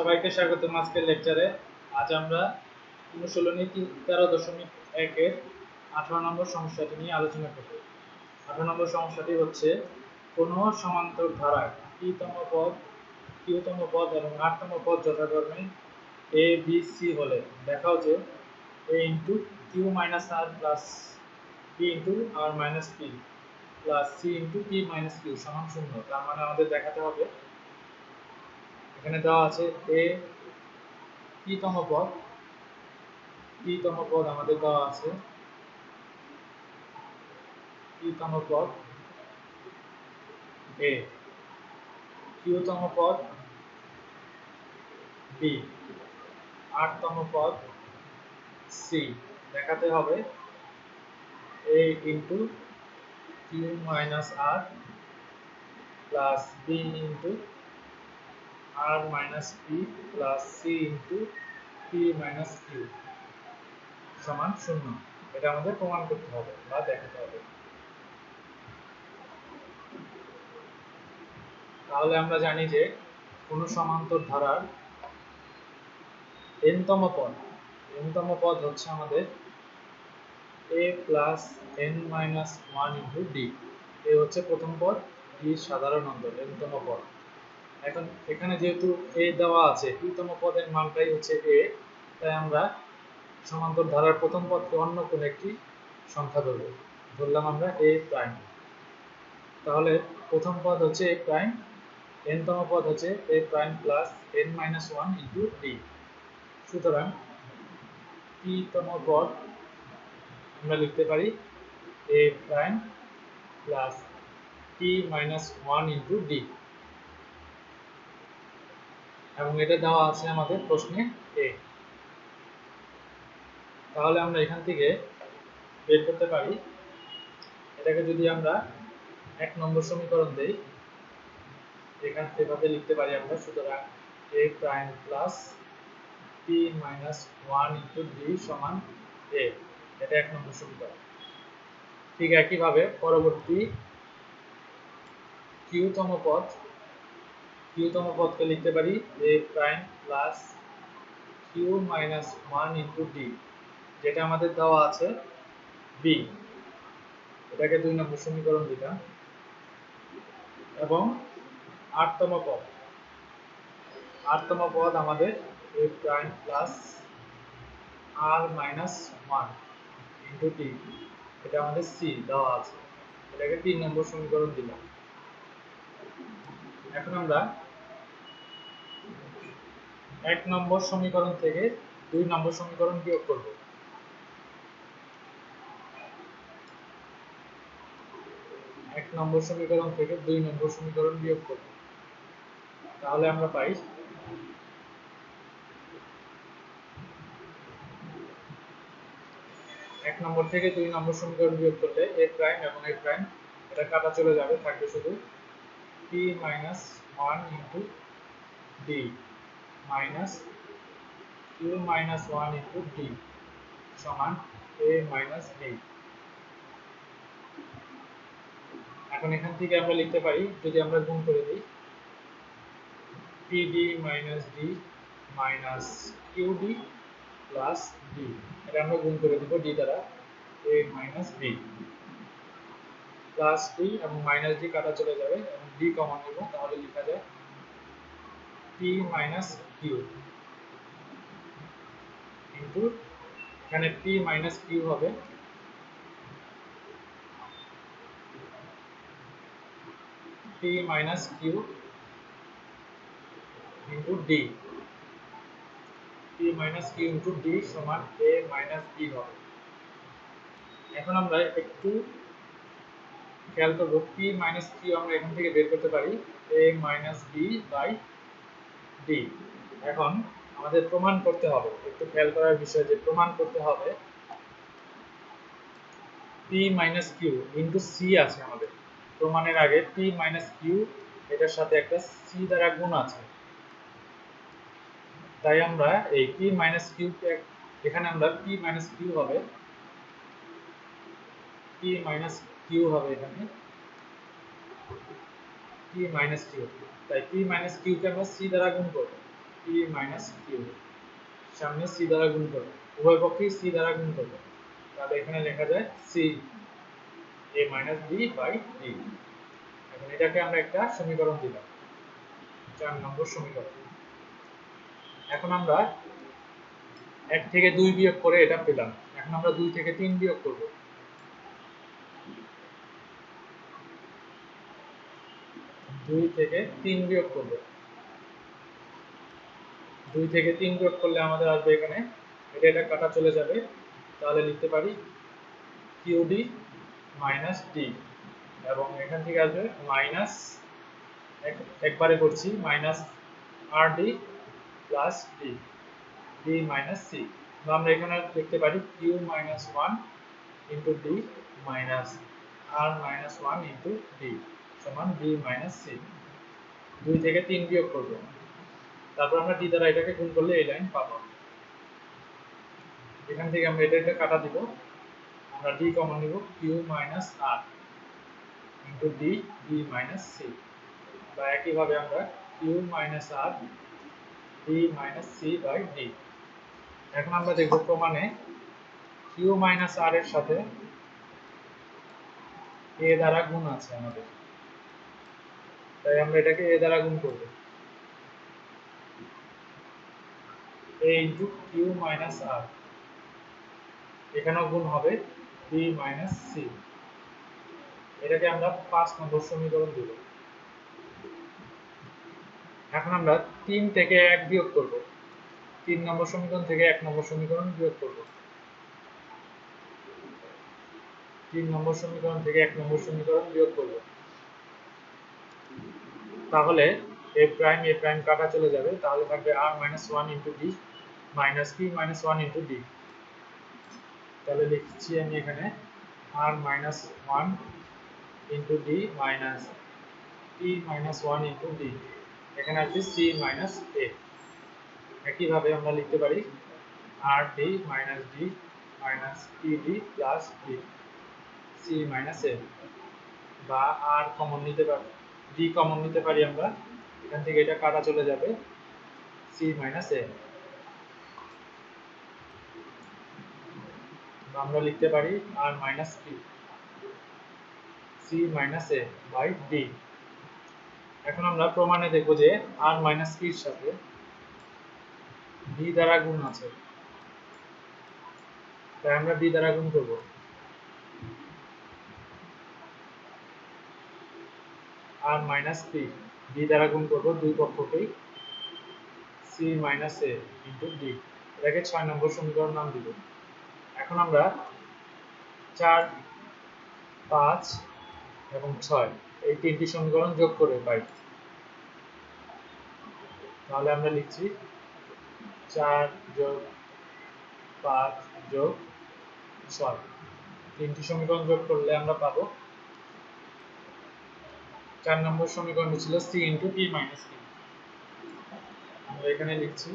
সবাইকে স্বাগত আজকের লেকচারে আজ আমরা অনুশীলনী তেরো দশমিক একের আঠারো নম্বর সমস্যাটি নিয়ে আলোচনা করব। আঠারো নম্বর সমস্যাটি হচ্ছে, কোনো সমান্তর ধারায় কিতম পদ, কিউতম পদ এবং আটতম পদ যথাক্রমে এ বি সি হলে। দেখাও যে a into q minus r plus b into r minus p plus c into p minus q সমান শূন্য। তার মানে আমাদের দেখাতে হবে এখানে দেওয়া আছে এ তম পদ। তম পদ আমাদের দেওয়া আছে। তম পদ। এ তম পদ। বি আট তম পদ। সি, দেখাতে হবে। A into q minus r plus b into r minus p plus c into p minus q সমান শূন্য। এটা আমাদের প্রমাণ করতে হবে বা দেখাতে হবে। তাহলে আমরা জানি যে কোন সমান্তর ধারার n তম পদ n তম পদ হচ্ছে আমাদের a plus n minus 1 into d এ হচ্ছে প্রথম পদ, d সাধারণ অন্তর n তম পদ। এখন এখানে যেহেতু এ দেওয়া আছে তম পদের মানটাই হচ্ছে এ তাই আমরা সমান্তর ধারার প্রথম পদকে অন্য কোন একটি সংখ্যা ধরব। ধরলাম আমরা এ প্রাইম তাহলে প্রথম পদ হচ্ছে এ প্রাইম এন তম পদ হচ্ছে a prime plus n minus one into d সুতরাং পি তম পদ আমরা লিখতে পারি a prime plus p minus one into d এবং এটা দেওয়া আছে আমাদের প্রশ্নে এ তাহলে আমরা এখান থেকে বের করতে পারি। এটাকে যদি আমরা এক নম্বর সমীকরণ দেই, এখান থেকে লিখতে পারি আমরা, সুতরাং a prime plus p minus one into d সমান এ এটা এক নম্বর সমীকরণ। ঠিক একইভাবে পরবর্তী কিউতম পদ কিউতম পদকে লিখতে পারি a prime plus q minus one into d যেটা আমাদের দেওয়া আছে বি এটাকে দুই নম্বর সমীকরণ দিলাম। এবং আটতম পদ আটতম পদ আমাদের a prime plus r minus one into d এটা আমাদের সি দেওয়া আছে। এটাকে তিন নম্বর সমীকরণ দিলাম। এখন আমরা এক নম্বর সমীকরণ থেকে দুই নম্বর সমীকরণ বিয়োগ করব। এক নম্বর সমীকরণ থেকে দুই নম্বর সমীকরণ বিয়োগ করব। তাহলে আমরা পাই এক নম্বর থেকে দুই নম্বর সমীকরণ বিয়োগ করলে এ প্রাইম এবং এ প্রাইম এটা কাটা চলে যাবে, থাকবে শুধু p minus 1 into d minus q minus 1 into d সমান a minus d এখন এখান থেকে আমরা লিখতে পারি যদি আমরা গুণ করে দিই pd minus d minus qd plus d এটা আমরা গুণ করে দিব d দ্বারা a minus d plus d এবং মাইনাস ডি কাটা চলে যাবে ডি কমন নেব, তাহলে লেখা যায় পি মাইনাস কিউ ইন্টু এখানে পি মাইনাস কিউ হবে। P minus q into d p minus q into d সমান এ মাইনাস বি হবে। এখন আমরা একটু খেয়াল করব পি মাইনাস কিউ আমরা এখান থেকে বের করতে পারি a minus b by d এখন আমাদের প্রমাণ করতে হবে, একটু খেয়াল করার বিষয় যে প্রমাণ করতে হবে p minus q into c আছে আমাদের। প্রমাণের আগে পি মাইনাস কিউ এটার সাথে একটা সি দ্বারা গুণ আছে। তাই আমরা এই পি মাইনাস কিউ এখানে আমরা পি মাইনাস কিউ হবে পি মাইনাস কিউ হবে এখানে। P মাইনাস কিউ তাই p মাইনাস কিউ কে আমরা c দ্বারা গুণ করব। পি মাইনাস কিউ সামনে সি দ্বারা গুণ করব। উভয় পক্ষেই সি দ্বারা গুণ করব। তাহলে এখানে লেখা যায় c a minus b by d এখন এটাকে আমরা একটা সমীকরণ দিলাম। চার নম্বর সমীকরণ। এখন আমরা এক থেকে দুই বিয়োগ করে এটা পেলাম। এখন আমরা দুই থেকে তিন বিয়োগ করব। দুই থেকে তিন বিয়োগ করব দুই থেকে তিন বিয়োগ করলে আমাদের আসবে এখানে। এটা এটা কাটা চলে যাবে। তাহলে লিখতে পারি কিউডি মাইনাস ডি এবং এখান থেকে আসবে মাইনাস একবারে করছি minus r d plus d d minus c আমরা এখানে লিখতে পারি q minus one into d minus r minus one into d সমান ডি মাইনাস সি দুই থেকে তিন বিয়োগ করব। তারপর আমরা ডি দ্বারা এটাকে গুণ করলে এই লাইন পাবো। এখান থেকে আমরা এটা এটা কাটা দিব। আমরা ডি কমন নিব q minus r into d d minus c বা একইভাবে আমরা q minus r d minus c by d এখন আমরা দেখব প্রমাণে কিউ মাইনাস আর এর সাথে এ দ্বারা গুণ আছে আমাদের। তাই আমরা এটাকে এ দ্বারা গুণ করব। এ কিউ মাইনাস আর এখানেও গুণ হবে বি মাইনাস সি এটাকে আমরা পাঁচ নম্বর সমীকরণ এখন আমরা তিন থেকে এক বিয়োগ করব। তিন নম্বর সমীকরণ থেকে এক নম্বর সমীকরণ বিয়োগ করব। তিন নম্বর সমীকরণ থেকে এক নম্বর সমীকরণ বিয়োগ করব। তাহলে এ প্রাইম এ প্রাইম কাটা চলে যাবে, তাহলে থাকবে r minus one into d minus p minus one into d তাহলে লিখছি আমি এখানে r minus one into d minus p minus one into d এখানে আসবে সি মাইনাস এ একইভাবে আমরা লিখতে পারি r d minus d minus p d plus d c minus a বা আর কমন নিতে পারি। ডি কমন নিতে পারি আমরা। এখান থেকে এটা কাটা চলে যাবে। সি মাইনাস এ আমরা লিখতে পারি r minus p c minus a by d এখন আমরা প্রমাণে দেখব যে আর মাইনাস পির সাথে বি দ্বারা গুণ আছে। তাই আমরা বি দ্বারা গুণ করব। আর মাইনাস পি বি দ্বারা গুণ করব দুই পক্ষকেই c minus a into d এটাকে ছয় নম্বর সমীকরণ নাম দিব। এখন আমরা চার, পাঁচ এবং ছয়, এই তিনটি সমীকরণ যোগ করে পাই। তাহলে আমরা লিখছি চার যোগ পাঁচ যোগ ছয়। তিনটি সমীকরণ যোগ করলে আমরা পাবো চার নম্বর সমীকরণ ছিল c into p minus p আমরা এখানে লিখছি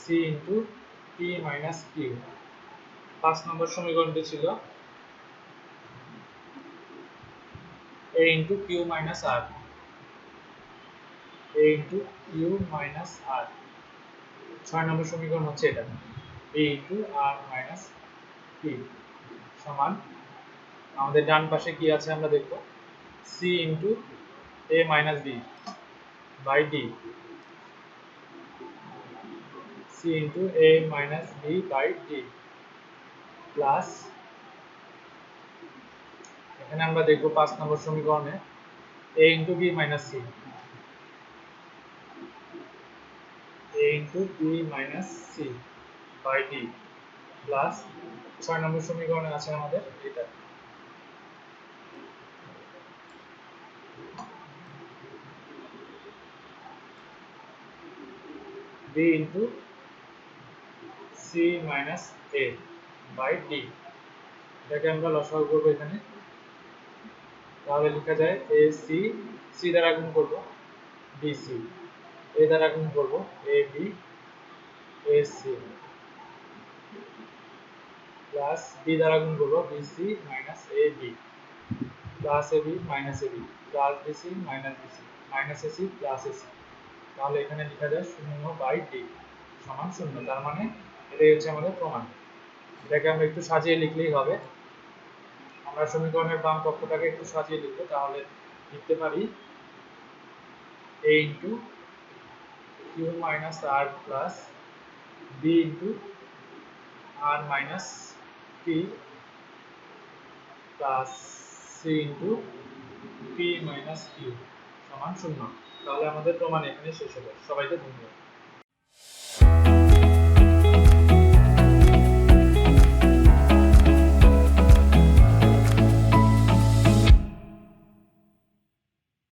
c into p minus q পাঁচ নম্বর সমীকরণটি ছিল a into q minus r. A into q minus r. ছয় নম্বর সমীকরণ হচ্ছে এটা। A into r minus p. সমান, আমাদের ডান পাশে কি আছে আমরা দেখব। C into a minus b by d. C into a minus b by d plus এখানে আমরা দেখব পাঁচ নম্বর সমীকরণে a into b minus c a into b minus c by d plus ছয় নম্বর সমীকরণে আছে আমাদের এটা। B into c minus a by d এটাকে আমরা লসাগু করব এখানে। তাহলে লেখা যায় এ সি সি দ্বারা গুণ করব। বি সি এ দ্বারা গুণ করব। A b a c plus b দ্বারা গুণ করব। B c minus a b plus a b minus a b plus b c minus b c minus a c plus a c তাহলে এখানে লেখা যায় শূন্য বাই ডি সমান শূন্য, তার মানে এটাই হচ্ছে আমাদের প্রমাণ। এটাকে আমরা একটু সাজিয়ে লিখলেই হবে। আমরা সমীকরণের বাম পক্ষটাকে একটু সাজিয়ে লিখব, তাহলে লিখতে পারি a into q minus r plus b into r minus p plus c into p minus q সমান শূন্য। তাহলে আমাদের প্রমাণ এখানে শেষ হলো সবাইকে ধন্যবাদ।